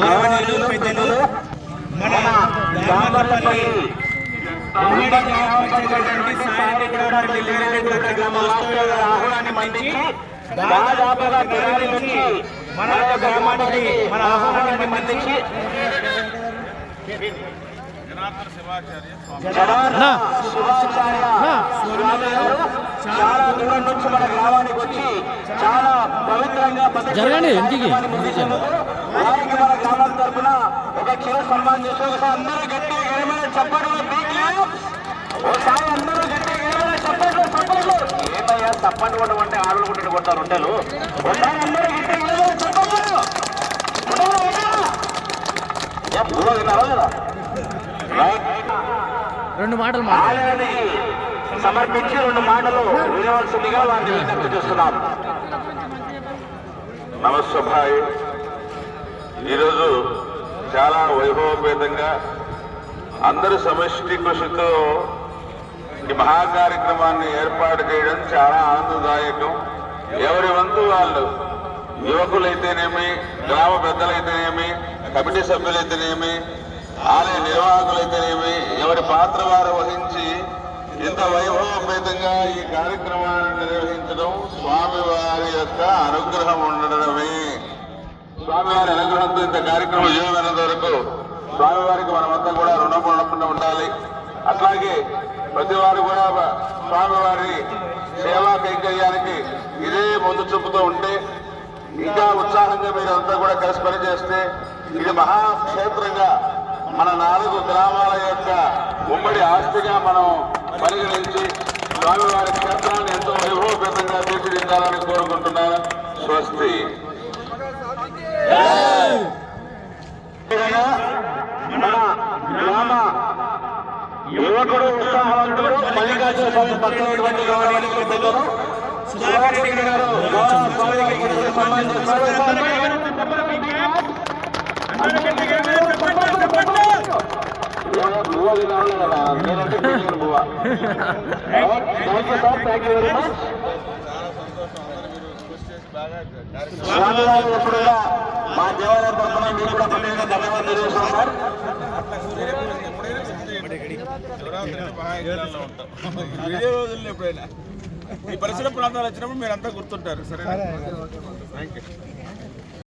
గౌరవనీయులు పెద్దలు మన దామర్లపల్లి ఉమ్మడి గ్రామ పంచాయతీ సాయంత్రం గ్రామ ఆహ్వానాన్ని మన్నించి దాదాపుగా మన గ్రామానికి మన ఆహ్వానాన్ని మన్నించి జనార్దన శివాచార్య స్వామి గారు చాలా దూరం నుంచి మన గ్రామానికి వచ్చి చాలా పవిత్రంగా జరగండి, ఇంటికి. వారికి మన గ్రామం తరఫున ఒక చిన్న సన్మానం చేసి ఒకసారి అందరూ గట్టి గరిమైన చప్పట్లు ఒకసారి అందరూ గట్టి గరిమైన చప్పట్లు చప్పట్లు ఏమయ్యా చప్పట్లు కొట్టడం అంటే ఆడలు కొట్టి కొడతారు ఉండలు ఒకసారి అందరూ గట్టి గరిమైన చప్పట్లు ఉండలు, ఉండలు. ఏ, పూలు తిన్నారా లేదా? రైట్. రెండు మాటలు సమర్పించి రెండు మాటలు వినవలసిందిగా వారిని విజ్ఞప్తి చేస్తున్నాం. నమస్తే భాయ్. ఈరోజు చాలా వైభవపేతంగా అందరి సమష్టి కృషితో ఈ మహా కార్యక్రమాన్ని ఏర్పాటు చేయడం చాలా ఆనందదాయకం. ఎవరి వంతు వాళ్ళు యువకులైతేనేమి గ్రామ పెద్దలైతేనేమి కమిటీ సభ్యులైతేనేమి ఆలయ నిర్వాహకులైతేనేమి ఎవరి పాత్ర వారు వహించి ఇంత వైభవపేతంగా ఈ కార్యక్రమాన్ని నిర్వహించడం స్వామివారి యొక్క అనుగ్రహం ఉండడమే స్వామివారి అనుగ్రహంతో ఇంత కార్యక్రమం విజయమైనంత వరకు స్వామివారికి మనమంతా కూడా రుణం ఉండకుండా ఉండాలి. అట్లాగే ప్రతి వారు కూడా స్వామివారి సేవా కైంకర్యానికి ఇదే ముందు చూపుతూ ఉంటే ఇంకా ఉత్సాహంగా మీరంతా కూడా కలిసి పనిచేస్తే ఇది మహాక్షేత్రంగా మన నాలుగు గ్రామాల యొక్క ఉమ్మడి ఆస్తిగా మనం పరిగణించి స్వామివారి క్షేత్రాన్ని ఎంతో వైభవపేతంగా తీర్చిదిద్దాలని కోరుకుంటున్నాను. స్వస్తి. మన గ్రామ యువకుడు ఉత్సాహవంతుడు మల్లికార్జున స్వామి గౌరవానికి పెద్దలు సుధాకర్ రెడ్డి గారు గౌరవ స్వామి వారికి ఇచ్చిన సన్మానం చేస్తున్నారు. ఏమో నువ్వు అది కావాలి కదా, నేనంటే పీకిన మా దేవాలయం తరఫున మీకు కూడా ప్రత్యేకంగా ధన్యవాదాలు తెలియజేస్తున్నాం సార్ వీడియో రోజుల్లో ఎప్పుడైనా ఈ పరిసర ప్రాంతాలు వచ్చినప్పుడు మీరంతా గుర్తుంటారు సరే థ్యాంక్ యూ